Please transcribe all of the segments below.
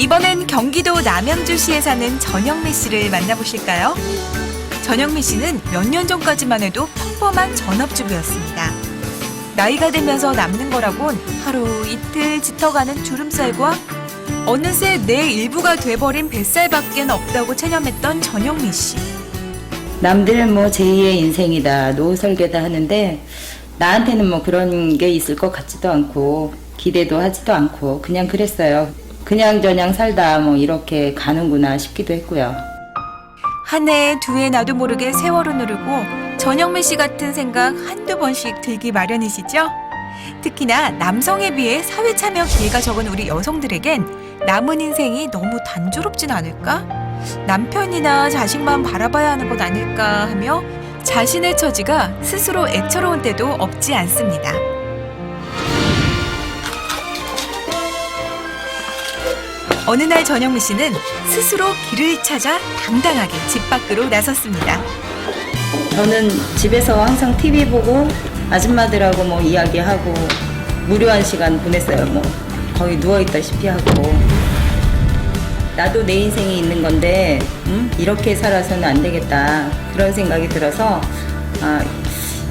이번엔 경기도 남양주시에 사는 전영미 씨를 만나보실까요? 전영미 씨는 몇 년 전까지만 해도 평범한 전업주부였습니다. 나이가 들면서 남는 거라곤 하루 이틀 짙어가는 주름살과 어느새 내 일부가 돼버린 뱃살밖엔 없다고 체념했던 전영미 씨. 남들은 뭐 제2의 인생이다, 노후 설계다 하는데 나한테는 뭐 그런 게 있을 것 같지도 않고 기대도 하지도 않고 그냥 그랬어요. 그냥 저냥 살다 뭐 이렇게 가는구나 싶기도 했고요. 한 해, 두해 나도 모르게 세월은 흐르고 전영미 씨 같은 생각 한두 번씩 들기 마련이시죠? 특히나 남성에 비해 사회 참여 기회가 적은 우리 여성들에겐 남은 인생이 너무 단조롭진 않을까? 남편이나 자식만 바라봐야 하는 것 아닐까 하며 자신의 처지가 스스로 애처로운 때도 없지 않습니다. 어느 날 전영미 씨는 스스로 길을 찾아 당당하게 집 밖으로 나섰습니다. 저는 집에서 항상 TV 보고 아줌마들하고 뭐 이야기하고 무료한 시간 보냈어요. 뭐 거의 누워 있다시피 하고 나도 내 인생이 있는 건데 음? 이렇게 살아서는 안 되겠다 그런 생각이 들어서 아,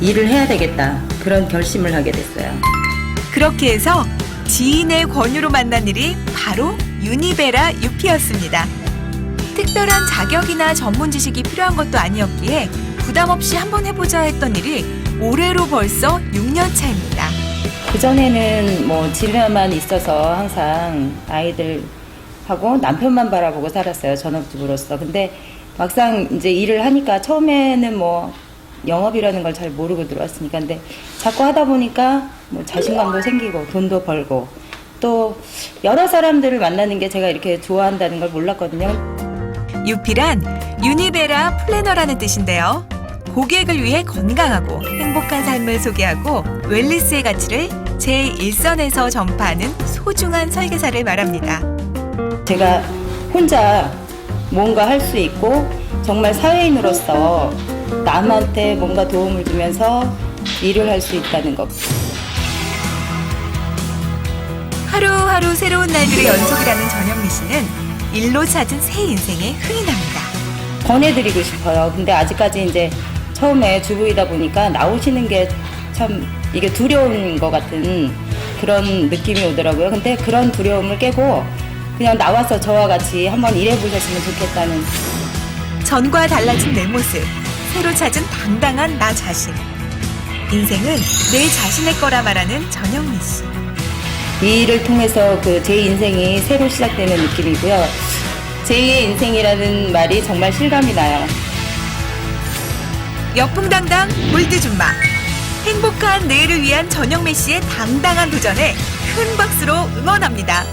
일을 해야 되겠다 그런 결심을 하게 됐어요. 그렇게 해서 지인의 권유로 만난 일이 바로 유니베라 유피였습니다. 특별한 자격이나 전문 지식이 필요한 것도 아니었기에 부담 없이 한번 해보자 했던 일이 올해로 벌써 6년 차입니다. 그전에는 뭐 집에만 있어서 항상 아이들하고 남편만 바라보고 살았어요. 전업주부로서. 근데 막상 이제 일을 하니까 처음에는 뭐 영업이라는 걸 잘 모르고 들어왔으니까. 근데 자꾸 하다 보니까 뭐 자신감도 생기고 돈도 벌고 또 여러 사람들을 만나는 게 제가 이렇게 좋아한다는 걸 몰랐거든요. 유피란 유니베라 플래너라는 뜻인데요. 고객을 위해 건강하고 행복한 삶을 소개하고 웰리스의 가치를 제 일선에서 전파하는 소중한 설계사를 말합니다. 제가 혼자 뭔가 할 수 있고 정말 사회인으로서 남한테 뭔가 도움을 주면서 일을 할 수 있다는 것. 하루하루 새로운 날들의 연속이라는 전영미 씨는 일로 찾은 새 인생에 흥이 납니다. 권해드리고 싶어요. 근데 아직까지 이제 처음에 주부이다 보니까 나오시는 게 참 이게 두려운 것 같은 그런 느낌이 오더라고요. 근데 그런 두려움을 깨고 그냥 나와서 저와 같이 한번 일해보셨으면 좋겠다는 전과 달라진 내 모습, 새로 찾은 당당한 나 자신. 인생은 내 자신의 거라 말하는 전영미 씨. 이 일을 통해서 그 제 인생이 새로 시작되는 느낌이고요. 제2의 인생이라는 말이 정말 실감이 나요. 여풍당당 물드준마 행복한 내일을 위한 전영미 씨의 당당한 도전에 큰 박수로 응원합니다.